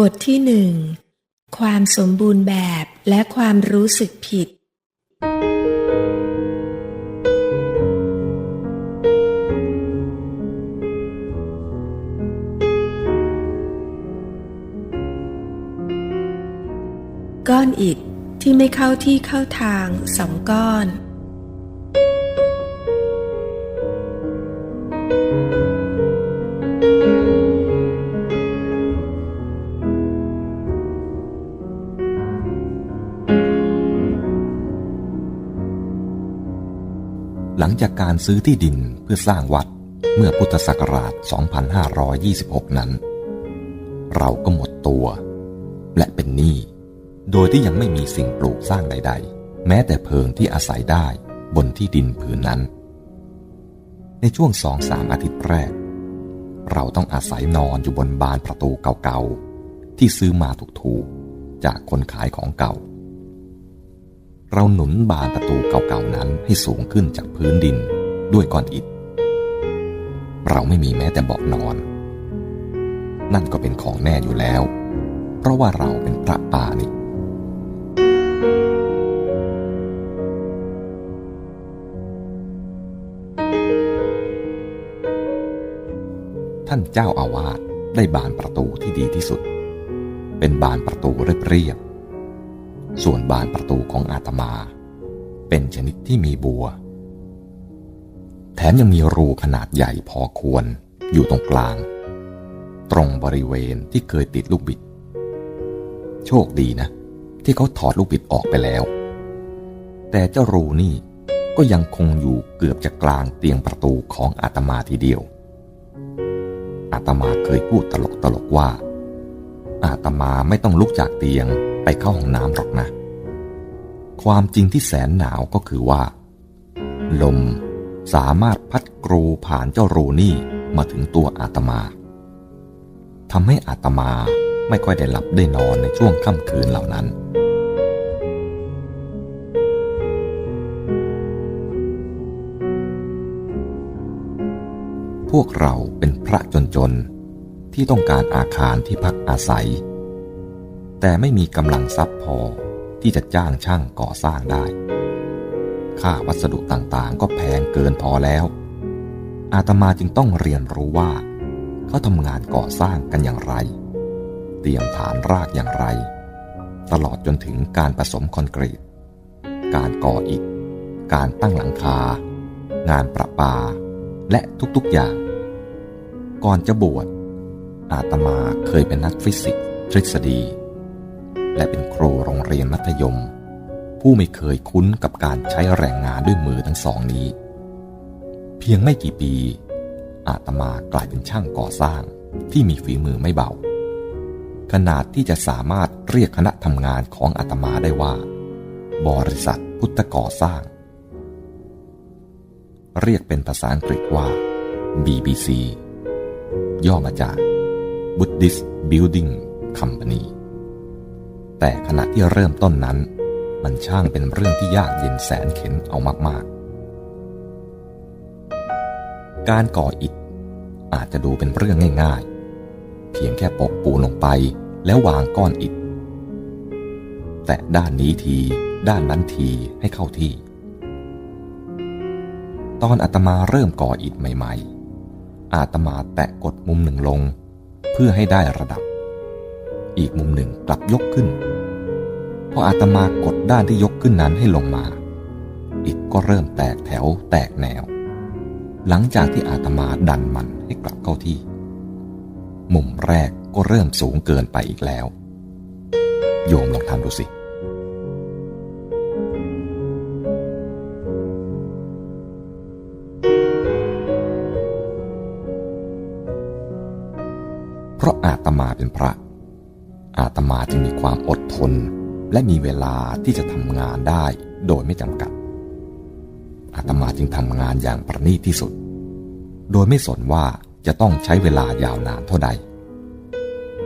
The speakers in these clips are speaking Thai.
บทที่หนึ่งความสมบูรณ์แบบและความรู้สึกผิด ก้อนอิฐที่ไม่เข้าที่เข้าทางสองก้อน จากการซื้อที่ดินเพื่อสร้างวัดเมื่อพุทธศักราช 2526 นั้น เราก็หมดตัว และเป็นหนี้โดยที่ยังไม่มีสิ่งปลูกสร้างใด ๆ แม้แต่เพิงที่อาศัยได้บนที่ดินผืนนั้น ในช่วงสองสามอาทิตย์แรก เราต้องอาศัยนอนอยู่บนบานประตูเก่าๆ ที่ซื้อมาถูกๆ จากคนขายของเก่า เราหนุนบานประตูเก่าๆนั้นให้สูงขึ้นจากพื้นดินด้วยก้อนอิฐ เราไม่มีแม้แต่เบาะนอน นั่นก็เป็นของแน่อยู่แล้ว เพราะว่าเราเป็นพระป่านี่ท่านเจ้าอาวาสได้บานประตูที่ดีที่สุด เป็นบานประตูเรียบๆ ส่วนบานประตูของอาตมา เป็นชนิดที่มีบัว แถมยังมีรูขนาดใหญ่พอควรอยู่ตรงกลาง ตรงบริเวณที่เคยติดลูกบิด โชคดีนะ ที่เขาถอดลูกบิดออกไปแล้ว แต่เจ้ารูนี่ก็ยังคงอยู่เกือบจะกลางเตียงประตูของอาตมาทีเดียวอาตมาเคยพูดตลกตลกว่า อาตมาไม่ต้องลุกจากเตียงไปเข้าห้องน้ำหรอกนะ ความจริงที่แสนหนาวก็คือว่า ลมสามารถพัดกรูผ่านเจ้ารูนี่มาถึงตัวอาตมาทำให้อาตมาไม่ค่อยได้หลับได้นอนในช่วงค่ำคืนเหล่านั้น พวกเราเป็นพระจนๆ ที่ต้องการอาคารที่พักอาศัย แต่ไม่มีกำลังทรัพย์พอที่จะจ้างช่างก่อสร้างได้ ค่าวัสดุต่างๆ ก็แพงเกินพอแล้ว อาตมาจึงต้องเรียนรู้ว่า เขาทำงานก่อสร้างกันอย่างไร เตรียมฐานรากอย่างไร ตลอดจนถึงการผสมคอนกรีต การก่ออิฐ การตั้งหลังคา งานประปา และทุกๆอย่าง ก่อนจะบวชอาตมาเคยเป็นนักฟิสิกส์ทฤษฎี และเป็นครูโรงเรียนมัธยม ผู้ไม่เคยคุ้นกับการใช้แรงงานด้วยมือทั้งสองนี้ เพียงไม่กี่ปี อาตมากลายเป็นช่างก่อสร้างที่มีฝีมือไม่เบา ขนาดที่จะสามารถเรียกคณะทำงานของอาตมาได้ว่า บริษัทพุทธก่อสร้าง เรียกเป็นภาษาอังกฤษว่า BBC ย่อมาจาก Buddhist Building Company แต่ขณะที่เริ่มต้นนั้น มันช่างเป็นเรื่องที่ยากเย็นแสนเข็นเอามาก ๆ การก่ออิฐอาจจะดูเป็นเรื่องง่ายๆ เพียงแค่ปกปูนลงไปแล้ววางก้อนอิฐ แต่ด้านนี้ทีด้านนั้นทีให้เข้าที่ ตอนอาตมาเริ่มก่ออิฐใหม่ๆ อาตมาแตะกดมุมหนึ่งลง เพื่อให้ได้ระดับ อีกมุมหนึ่งกลับยกขึ้น พออาตมากดด้านที่ยกขึ้นนั้นให้ลงมา อิฐก็เริ่มแตกแถวแตกแนว หลังจากที่อาตมาดันมันให้กลับเข้าที่ มุมแรกก็เริ่มสูงเกินไปอีกแล้ว โยมลองทำดูสิเพราะอาตมาเป็นพระ อาตมาจึงมีความอดทน และมีเวลาที่จะทำงานได้โดยไม่จำกัด อาตมาจึงทำงานอย่างประณีตที่สุด โดยไม่สนว่าจะต้องใช้เวลายาวนานเท่าใด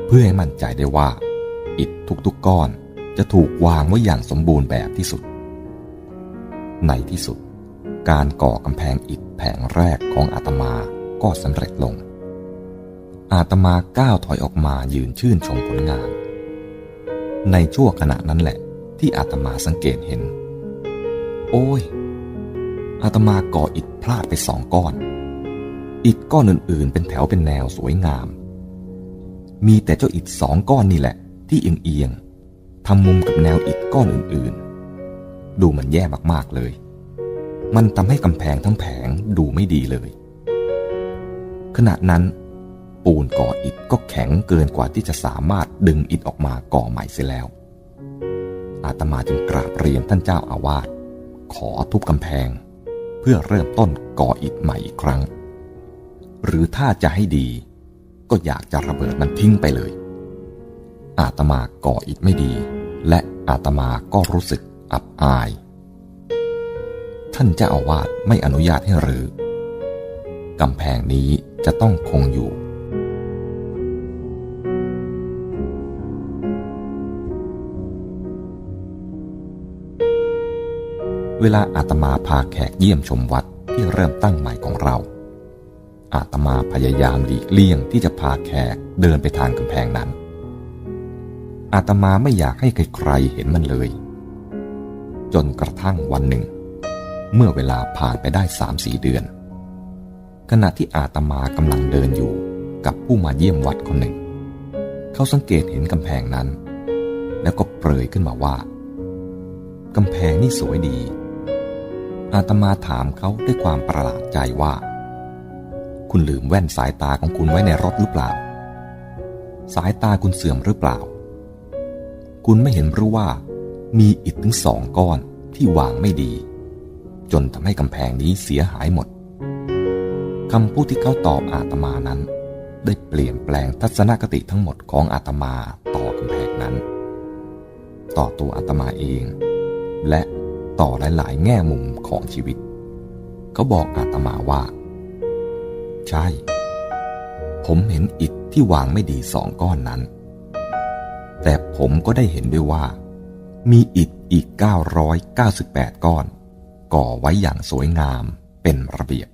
เพื่อให้มั่นใจได้ว่า อิฐทุกๆก้อนจะถูกวางไว้อย่างสมบูรณ์แบบที่สุด ในที่สุด การก่อกำแพงอิฐแผงแรกของอาตมาก็สำเร็จลง อาตมาก้าวถอยออกมายืนชื่นชมผลงาน ในชั่วขณะนั้นแหละ ที่อาตมาสังเกตเห็น โอ้ย อาตมาก่ออิฐพลาดไปสองก้อน อิฐก้อนอื่นๆ เป็นแถวเป็นแนวสวยงาม มีแต่เจ้าอิฐสองก้อนนี่แหละ ที่เอียงๆทำมุมกับแนวอิฐก้อนอื่นๆ ดูมันแย่มากๆเลย มันทำให้กำแพงทั้งแผงดูไม่ดีเลย ขณะนั้น ปูนก่ออิฐก็แข็งเกินกว่าที่จะสามารถดึงอิฐออกมาก่อใหม่เสียแล้ว อาตมาจึงกราบเรียนท่านเจ้าอาวาสขอทุบกำแพง เพื่อเริ่มต้นก่ออิฐใหม่อีกครั้ง หรือถ้าจะให้ดี ก็อยากจะระเบิดมันทิ้งไปเลย อาตมาก่ออิฐไม่ดี และอาตมาก็รู้สึกอับอาย ท่านเจ้าอาวาสไม่อนุญาตให้รื้อกำแพงนี้จะต้องคงอยู่ เวลาอาตมาพาแขกเยี่ยมชมวัดที่เริ่มตั้งใหม่ของเรา อาตมาพยายามหลีกเลี่ยงที่จะพาแขกเดินไปทางกำแพงนั้น อาตมาไม่อยากให้ใครๆเห็นมันเลย จนกระทั่งวันหนึ่ง เมื่อเวลาผ่านไปได้สามสี่เดือน ขณะที่อาตมากำลังเดินอยู่กับผู้มาเยี่ยมวัดคนหนึ่ง เขาสังเกตเห็นกำแพงนั้น แล้วก็เปรยขึ้นมาว่ากำแพงนี่สวยดี อาตมาถามเขาด้วยความประหลาดใจว่า คุณลืมแว่นสายตาของคุณไว้ในรถหรือเปล่า สายตาคุณเสื่อมหรือเปล่า คุณไม่เห็นหรู้ว่า มีอิฐถึงสองก้อนที่วางไม่ดี จนทำให้กำแพงนี้เสียหายหมดคำพูดที่เขาตอบอาตมานั้น ได้เปลี่ยนแปลงทัศนคติทั้งหมดของอาตมาต่อกำแพงนั้น ต่อตัวอาตมาเอง และ ต่อหลาย ๆ แง่มุมของชีวิต เขาบอกอาตมาว่า ใช่ ผมเห็นอิฐที่วางไม่ดีสองก้อนนั้น แต่ผมก็ได้เห็นด้วยว่า มีอิฐอีก 998 ก้อน ก่อไว้อย่างสวยงามเป็นระเบียบ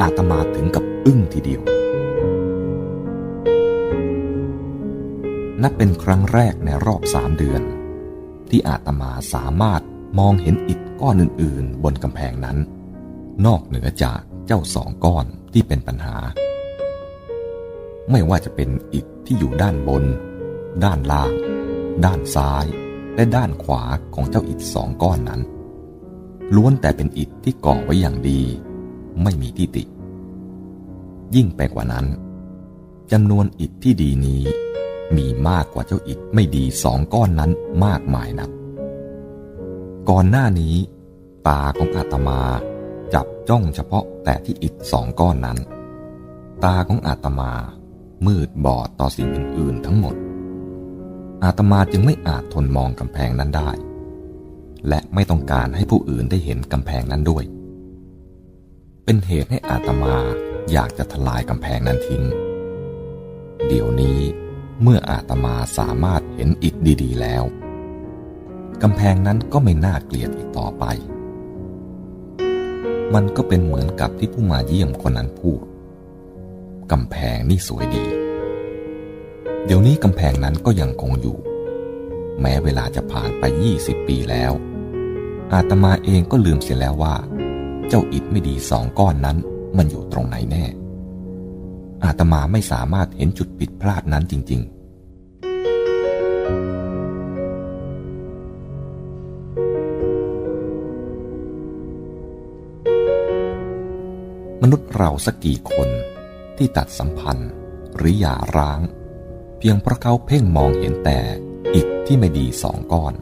อาตมาถึงกับอึ้งทีเดียว นับเป็นครั้งแรกในรอบสามเดือน ที่อาตมาสามารถมองเห็นอิฐก้อนอื่น ๆ บนกำแพงนั้น นอกเหนือจากเจ้าสองก้อนที่เป็นปัญหา ไม่ว่าจะเป็นอิฐที่อยู่ด้านบน ด้านล่าง ด้านซ้าย และด้านขวาของเจ้าอิฐสองก้อนนั้น ล้วนแต่เป็นอิฐที่ก่อไว้อย่างดี ไม่มีที่ติ ยิ่งไปกว่านั้นจำนวนอิฐที่ดีนี้ มีมากกว่าเจ้าอิฐไม่ดีสองก้อนนั้นมากมายนัก ก่อนหน้านี้ ตาของอาตมาจับจ้องเฉพาะแต่ที่อิฐสองก้อนนั้น ตาของอาตมามืดบอดต่อสิ่งอื่นๆทั้งหมด อาตมาจึงไม่อาจทนมองกำแพงนั้นได้ และไม่ต้องการให้ผู้อื่นได้เห็นกำแพงนั้นด้วย เป็นเหตุให้อาตมาอยากจะทลายกำแพงนั้นทิ้ง เดี๋ยวนี้ เมื่ออาตมาสามารถเห็นอิฐดี ๆ แล้ว กำแพงนั้นก็ไม่น่าเกลียดอีกต่อไป มันก็เป็นเหมือนกับที่ผู้มาเยี่ยมคนนั้นพูด กำแพงนี่สวยดี เดี๋ยวนี้กำแพงนั้นก็ยังคงอยู่ แม้เวลาจะผ่านไป 20 ปีแล้ว อาตมาเองก็ลืมเสียแล้วว่า เจ้าอิฐไม่ดีสองก้อนนั้นมันอยู่ตรงไหนแน่ อาตมาไม่สามารถเห็นจุดผิดพลาดนั้นจริง ๆมนุษย์เราสักกี่คนที่ตัดสัมพันธ์ หรือหย่าร้าง เพียงเพราะเขาเพ่งมองเห็นแต่อิฐที่ไม่ดีสองก้อน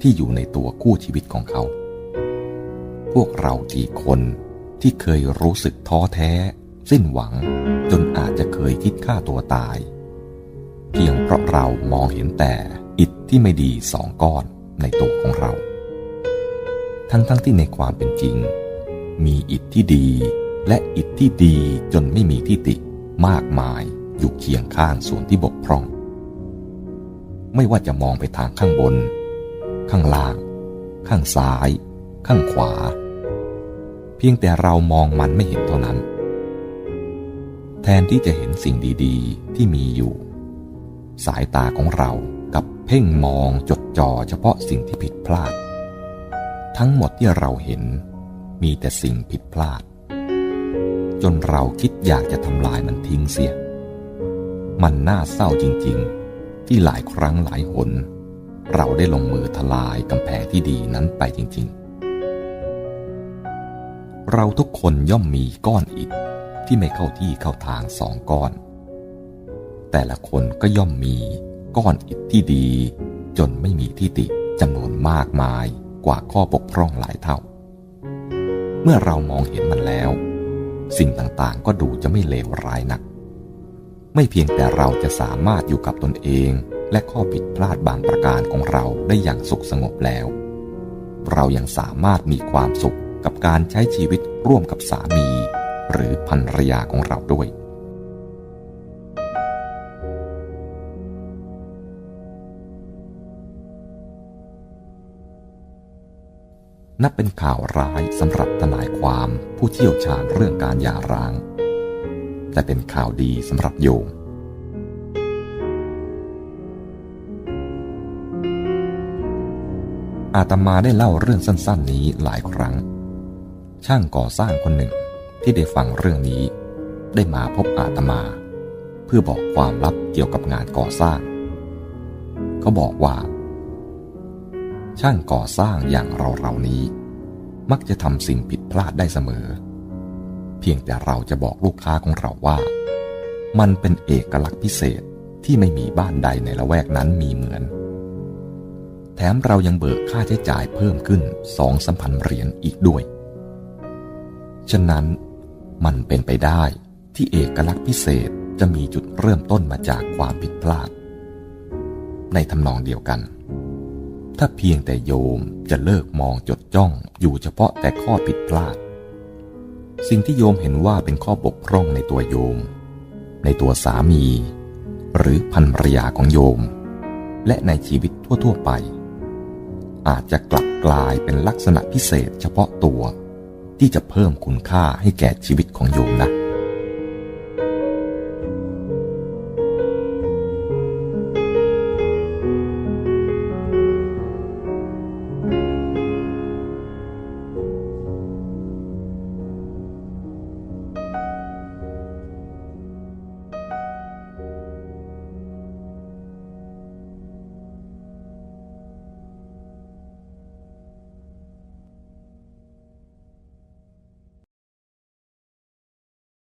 ที่อยู่ในตัวคู่ชีวิตของเขา พวกเรากี่คนที่เคยรู้สึกท้อแท้ สิ้นหวังจน อาจจะเคยคิดฆ่าตัวตาย เพียงเพราะเรามองเห็นแต่อิฐที่ไม่ดีสองก้อนในตัวของเรา ทั้งๆทที่ในความเป็นจริง มีอิฐที่ดีและอิฐที่ดีจนไม่มีที่ติมากมายอยู่เคียงข้างส่วนที่บกพร่อง ไม่ว่าจะมองไปทางข้างบน ข้างล่าง ข้างซ้าย ข้างขวา เพียงแต่เรามองมันไม่เห็นเท่านั้น แทนที่จะเห็นสิ่งดีๆ ที่มีอยู่ สายตาของเรากับเพ่งมองจดจ่อเฉพาะสิ่งที่ผิดพลาด ทั้งหมดที่เราเห็นมีแต่สิ่งผิดพลาด จนเราคิดอยากจะทำลายมันทิ้งเสีย มันน่าเศร้าจริงๆ ที่หลายครั้งหลายหน เราได้ลงมือทลายกำแพงที่ดีนั้นไปจริงๆ เราทุกคนย่อมมีก้อนอิฐ ที่ไม่เข้าที่เข้าทางสองก้อน แต่ละคนก็ย่อมมีก้อนอิฐที่ดี จนไม่มีที่ติจำนวนมากมายกว่าข้อบกพร่องหลายเท่า เมื่อเรามองเห็นมันแล้ว สิ่งต่างๆก็ดูจะไม่เลวร้ายนัก ไม่เพียงแต่เราจะสามารถอยู่กับตนเองและข้อผิดพลาดบางประการของเราได้อย่างสุขสงบแล้ว เรายังสามารถมีความสุขกับการใช้ชีวิตร่วมกับสามี หรือภรรยาของเราด้วย นับเป็นข่าวร้ายสำหรับทนายความผู้เชี่ยวชาญเรื่องการหย่าร้าง แต่เป็นข่าวดีสำหรับโยมอาตมาได้เล่าเรื่องสั้นๆนี้หลายครั้ง ช่างก่อสร้างคนหนึ่ง ที่ได้ฟังเรื่องนี้ ได้มาพบอาตมา เพื่อบอกความลับเกี่ยวกับงานก่อสร้าง เขาบอกว่า ช่างก่อสร้างอย่างเราเรานี้ มักจะทำสิ่งผิดพลาดได้เสมอ เพียงแต่เราจะบอกลูกค้าของเราว่า มันเป็นเอกลักษณ์พิเศษที่ไม่มีบ้านใดในละแวกนั้นมีเหมือน แถมเรายังเบิกค่าใช้จ่ายเพิ่มขึ้นสองสามพันเหรียญอีกด้วย ฉะนั้น มันเป็นไปได้ที่เอกลักษณ์พิเศษจะมีจุดเริ่มต้นมาจากความผิดพลาด ในทำนองเดียวกัน ถ้าเพียงแต่โยมจะเลิกมองจดจ้องอยู่เฉพาะแต่ข้อผิดพลาด สิ่งที่โยมเห็นว่าเป็นข้อบกพร่องในตัวโยม ในตัวสามี หรือภรรยาของโยม และในชีวิตทั่ว ๆ ไป อาจจะกลับกลายเป็นลักษณะพิเศษเฉพาะตัว ที่จะเพิ่มคุณค่าให้แก่ชีวิตของโยมนะ